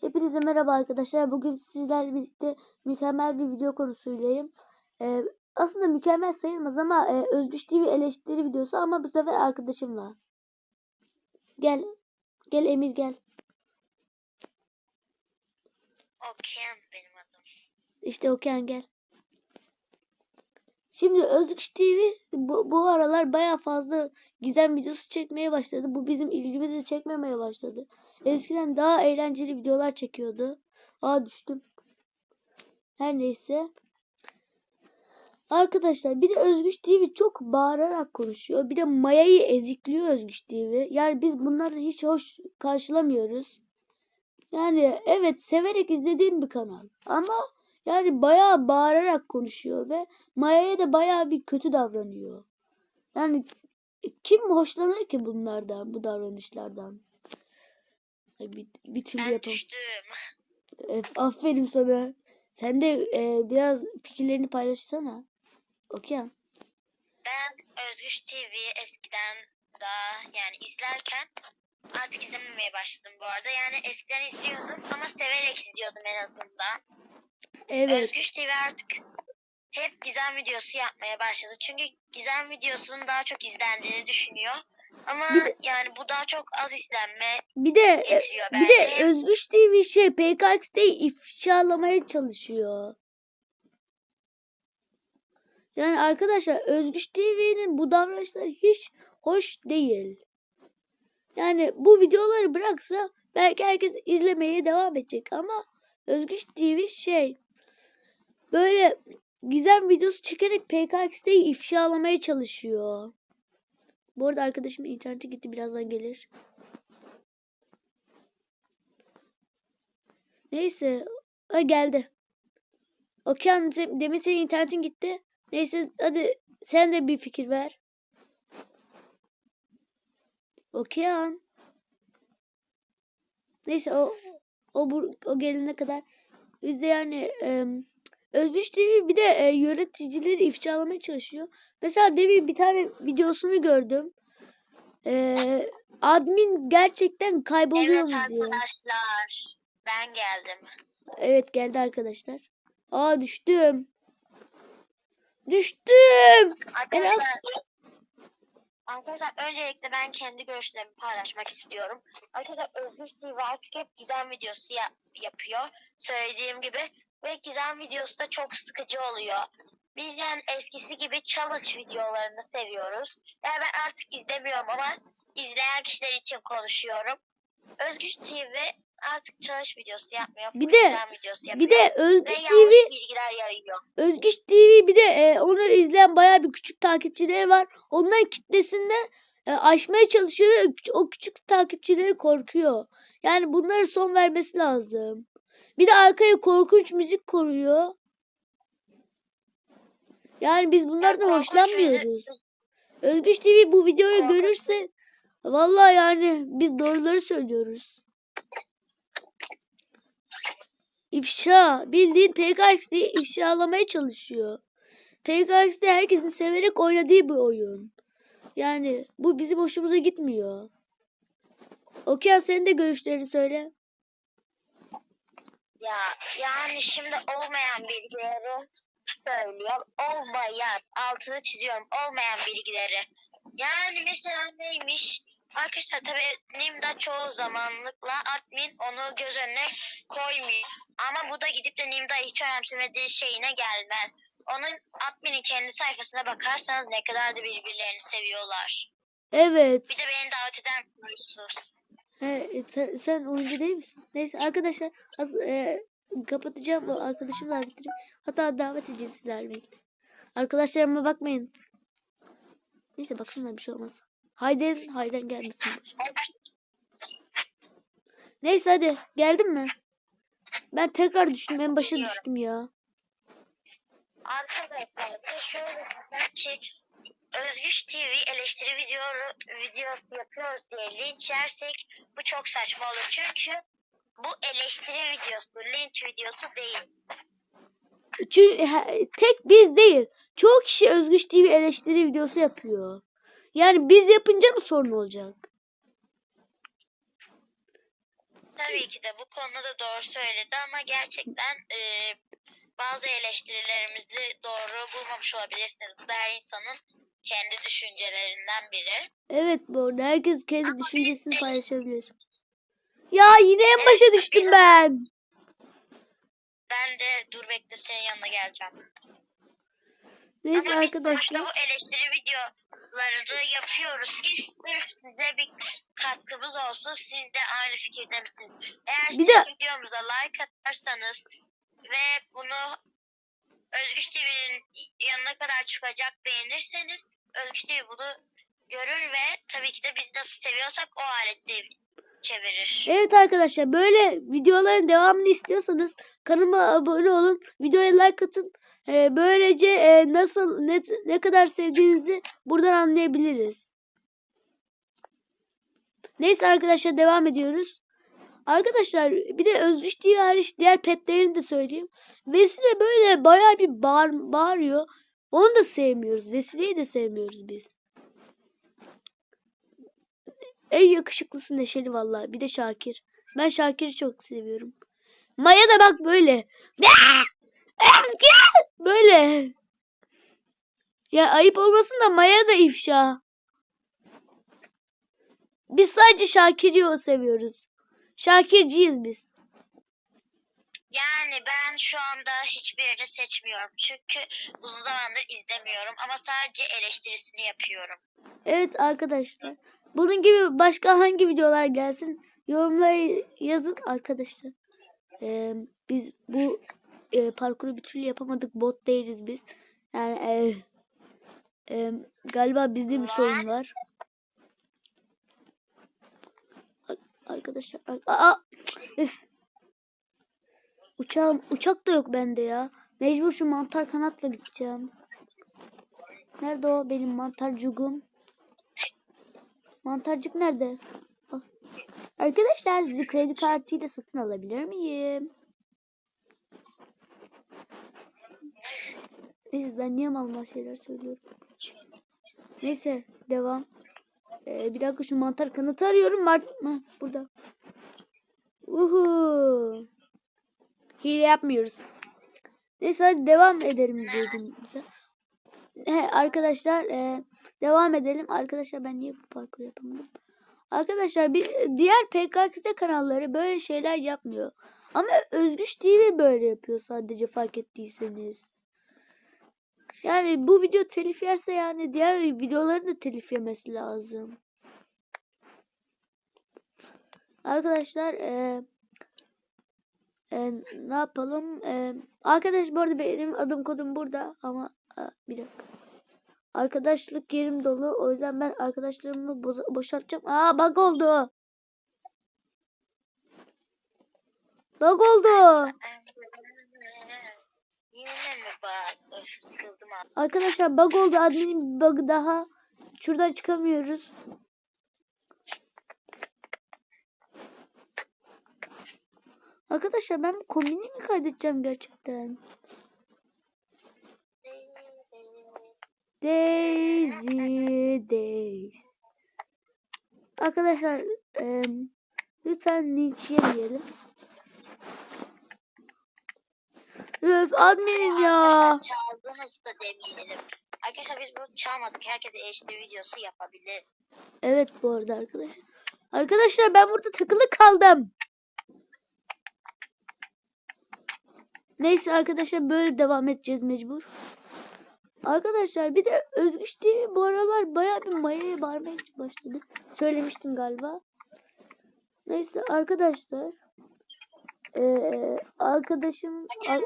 Hepinize merhaba arkadaşlar. Bugün sizlerle birlikte mükemmel bir video konusuylayım. Ee, aslında mükemmel sayılmaz ama e, Özgüç TV eleştiri videosu ama bu sefer arkadaşımla. Gel. Gel Emir gel. Okean benim adım. İşte Okan gel. Şimdi Özgüç TV bu, bu aralar baya fazla gizem videosu çekmeye başladı. Bu bizim ilgimizi çekmemeye başladı. Eskiden daha eğlenceli videolar çekiyordu. Aa düştüm. Her neyse. Arkadaşlar bir de Özgüç TV çok bağırarak konuşuyor. Bir de Maya'yı ezikliyor Özgüç TV. Yani biz bunları hiç hoş karşılamıyoruz. Yani evet severek izlediğim bir kanal. Ama yani bayağı bağırarak konuşuyor ve Maya'ya da bayağı bir kötü davranıyor. Yani kim hoşlanır ki bunlardan, bu davranışlardan? Bir, bir türlü Ben yapam. düştüm. Evet, aferin sana. Sen de e, biraz fikirlerini paylaşsana. Okyan. Ben Özgüç TV eskiden daha yani izlerken artık izlememeye başladım bu arada. Yani eskiden izliyordum ama severek izliyordum en azından. Evet. Özgüç TV artık hep gizem videosu yapmaya başladı. Çünkü gizem videosunun daha çok izlendiğini düşünüyor. Ama de- yani bu daha çok az izlenme Bir de e, bir de. Özgüç TV şey PKX'de ifşalamaya çalışıyor. Yani arkadaşlar Özgüç TV'nin bu davranışları hiç hoş değil. Yani bu videoları bıraksa belki herkes izlemeye devam edecek ama Özgüç TV şey böyle gizem videosu çekerek PKX'de ifşalamaya çalışıyor. Bu arada arkadaşımın interneti gitti birazdan gelir. Neyse. Ha geldi. Okan se- demin senin internetin gitti. Neyse hadi sen de bir fikir ver. Okan. Neyse o o o gelene kadar biz de yani em, Özgüç TV bir de e, yöneticileri ifşalamaya çalışıyor. Mesela demin bir tane videosunu gördüm. E, admin gerçekten kayboluyor Evet mu diye. arkadaşlar ben geldim. Evet geldi arkadaşlar. Aa düştüm. Düştüm. Arkadaşlar, arkadaşlar öncelikle ben kendi görüşlerimi paylaşmak istiyorum. Arkadaşlar Özgür TV artık hep gizem videosu yap- yapıyor. Söylediğim gibi. Ve gizem videosu da çok sıkıcı oluyor. Biz yani eskisi gibi challenge videolarını seviyoruz. Yani ben artık izlemiyorum ama izleyen kişiler için konuşuyorum. Özgür TV artık challenge videosu yapmıyor. Bir de- videosu yapıyor. Bir de ve Özgüç yanlış TV, bilgiler yayıyor. Özgüç TV bir de e, onu izleyen bayağı bir küçük takipçileri var. Onların kitlesinde e, aşmaya çalışıyor ve o küçük takipçileri korkuyor. Yani bunlara son vermesi lazım. Bir de arkaya korkunç müzik koruyor. Yani biz bunlardan hoşlanmıyoruz. Özgüç TV bu videoyu görürse vallahi yani biz doğruları söylüyoruz. İfşa. Bildiğin PKX'de ifşalamaya çalışıyor. PKX'de herkesin severek oynadığı bir oyun. Yani bu bizim hoşumuza gitmiyor. Okey senin de görüşlerini söyle. Ya yani şimdi olmayan bilgileri söylüyor. Olmayan, altını çiziyorum. Olmayan bilgileri. Yani mesela neymiş? Arkadaşlar tabii Nimda çoğu zamanlıkla admin onu göz önüne koymuyor. Ama bu da gidip de Nimda hiç önemsemediği şeyine gelmez. Onun adminin kendi sayfasına bakarsanız ne kadar da birbirlerini seviyorlar. Evet. Bir de beni davet eder misiniz? He, e, sen, sen oyuncu değil misin? Neyse arkadaşlar az, e, kapatacağım. Davet edeyim. Hatta davet edeceğim sizlerle. Arkadaşlarıma bakmayın. Neyse baksınlar bir şey olmaz. Hayden, Hayden gelmesin. Neyse hadi. Geldin mi? Ben tekrar düştüm. En başa düştüm ya. Arkadaşlar bir şöyle ki Özgüç TV eleştiri video, videosu yapıyoruz diye linç yersek bu çok saçma olur. Çünkü bu eleştiri videosu, linç videosu değil. Çünkü tek biz değil. Çoğu kişi Özgüç TV eleştiri videosu yapıyor. Yani biz yapınca mı sorun olacak? Tabii ki de bu konuda doğru söyledi ama gerçekten e, bazı eleştirilerimizi doğru bulmamış olabilirsiniz. Her insanın kendi düşüncelerinden biri. Evet bu arada herkes kendi Ama düşüncesini biz- paylaşabilir. Ya yine en Evet, başa düştüm biz- ben. Ben de dur bekle senin yanına geleceğim. Neyse Ama biz arkadaşlar. sonuçta bu eleştiri videolarını yapıyoruz ki sırf size bir katkımız olsun. Siz de aynı fikirde misiniz? Eğer Bir siz de- videomuza like atarsanız ve bunu Özgüç TV'nin yanına kadar çıkacak beğenirseniz TV bunu görür ve tabii ki de biz nasıl seviyorsak o alette çevirir. Evet arkadaşlar böyle videoların devamını istiyorsanız kanalıma abone olun. Videoya like atın. Ee, böylece e, nasıl ne, ne kadar sevdiğinizi buradan anlayabiliriz. Neyse arkadaşlar devam ediyoruz. Arkadaşlar bir de Özgüç TV hariç diğer petlerini de söyleyeyim. Vesile böyle bayağı bir bağır, bağırıyor. Onu da sevmiyoruz. Vesile'yi de sevmiyoruz biz. En yakışıklısı Neşeli vallahi. Bir de Şakir. Ben Şakir'i çok seviyorum. Maya da bak böyle. Ezgi! Böyle. Ya ayıp olmasın da Maya da ifşa. Biz sadece Şakir'i seviyoruz. Şakirciyiz biz. Yani ben şu anda hiçbirini seçmiyorum. Çünkü uzun zamandır izlemiyorum ama sadece eleştirisini yapıyorum. Evet arkadaşlar. Bunun gibi başka hangi videolar gelsin yorumlara yazın arkadaşlar. Ee, biz bu e, parkuru bir türlü yapamadık. Bot değiliz biz. Yani e, e, galiba bizde bir sorun var. Ar- Arkadaşlar ar- aa, üf. Uçağım, uçak da yok bende ya. Mecbur şu mantar kanatla gideceğim. Nerede o benim mantarcugum? Mantarcık nerede? Al. Arkadaşlar sizi kredi kartıyla satın alabilir miyim? Neyse ben niye mal mal şeyler söylüyorum. Neyse devam. Ee, bir dakika şu mantar kanatı arıyorum. Var mı? Burada. Uhu. Hile yapmıyoruz. Neyse hadi devam edelim. He, arkadaşlar e, devam edelim. Arkadaşlar ben niye bu parkur yapamadım? Arkadaşlar bir diğer PKX kanalları böyle şeyler yapmıyor. Ama Özgüç TV böyle yapıyor sadece fark ettiyseniz. Yani bu video telif yerse yani diğer videoların da telif yemesi lazım. Arkadaşlar e, e, ne yapalım? E, arkadaş bu arada benim adım kodum burada ama e, bir dakika. Arkadaşlık yerim dolu. O yüzden ben arkadaşlarımı boşaltacağım. Aa bug oldu. Bug oldu. Arkadaşlar bug oldu. Admin'in bir bug'ı daha. Şuradan çıkamıyoruz. Arkadaşlar ben kombini mi kaydedeceğim gerçekten? Daisy Days. Arkadaşlar em, lütfen linç yemeyelim. Öf adminim ya. Çaldınız da demeyelim. Arkadaşlar biz bunu çalmadık. Herkes HD videosu yapabilir. Evet bu arada arkadaşlar. Arkadaşlar ben burada takılı kaldım. Neyse arkadaşlar böyle devam edeceğiz mecbur. Arkadaşlar bir de Özgüç TV bu aralar bayağı bir mayaya bağırmaya başladı. Söylemiştim galiba. Neyse arkadaşlar. Ee, arkadaşım ar-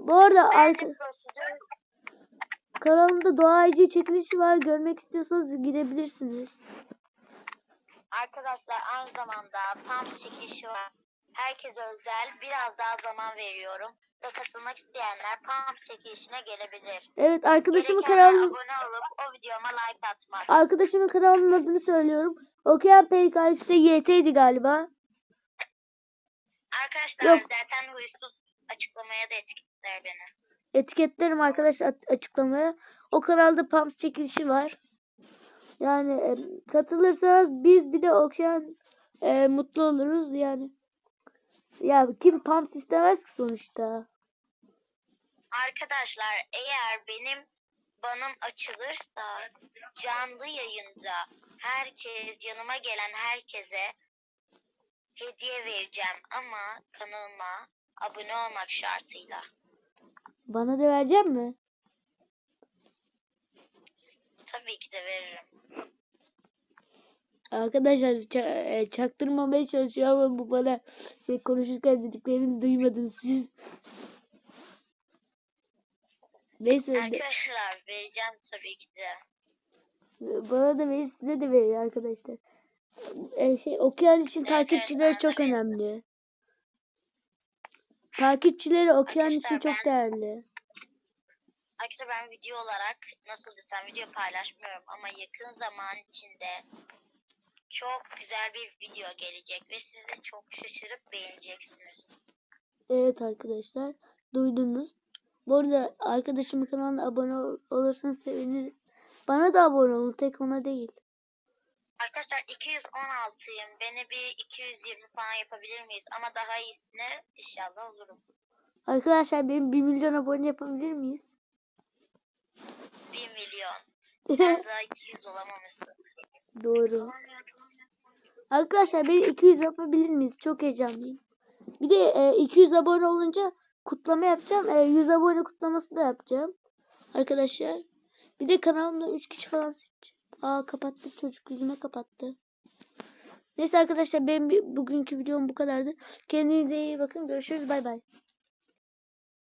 bu arada arka, kanalımda doğa Ece çekilişi var. Görmek istiyorsanız girebilirsiniz. Arkadaşlar aynı zamanda pump çekişi var. Herkese özel biraz daha zaman veriyorum. Ve katılmak isteyenler pump çekilişine gelebilir. Evet arkadaşımın Gerekenler kanalını abone olup o videoma like atmak. Arkadaşımın kanalının adını söylüyorum. Okuyan PKX'de YT'ydi galiba. Arkadaşlar Yok. zaten huysuz açıklamaya da etiketler beni. Etiketlerim arkadaşlar at- açıklamaya. O kanalda Pumps çekilişi var. Yani e, katılırsanız biz bir de okuyan e, mutlu oluruz yani. Ya kim pump istemez ki sonuçta. Arkadaşlar eğer benim banım açılırsa canlı yayında herkes yanıma gelen herkese hediye vereceğim ama kanalıma abone olmak şartıyla. Bana da verecek mi? Tabii ki de veririm. Arkadaşlar e, çaktırmamaya çalışıyor ama bu bana şey konuşurken dediklerini duymadınız siz. Neyse Arkadaşlar vereceğim tabii ki de. bana da verir size de verir arkadaşlar. E, şey, okuyan için takipçileri çok önemli. Takipçileri okuyan için çok ben- değerli. Arkadaşlar ben video olarak nasıl desem video paylaşmıyorum ama yakın zaman içinde çok güzel bir video gelecek ve siz de çok şaşırıp beğeneceksiniz. Evet arkadaşlar duydunuz. Bu arada arkadaşımın kanalına abone ol- olursanız seviniriz. Bana da abone olun tek ona değil. Arkadaşlar 216'yım. Beni bir 220 falan yapabilir miyiz? Ama daha iyisine inşallah olurum. Arkadaşlar benim 1 milyon abone yapabilir miyiz? 1 milyon. Sen daha 200 olamamışsın. Doğru. Arkadaşlar beni 200 yapabilir miyiz? Çok heyecanlıyım. Bir de e, 200 abone olunca kutlama yapacağım. E, 100 abone kutlaması da yapacağım. Arkadaşlar. Bir de kanalımda 3 kişi falan seçeceğim. Aa kapattı çocuk yüzüme kapattı. Neyse arkadaşlar benim bugünkü videom bu kadardı. Kendinize iyi bakın. Görüşürüz. Bay bay.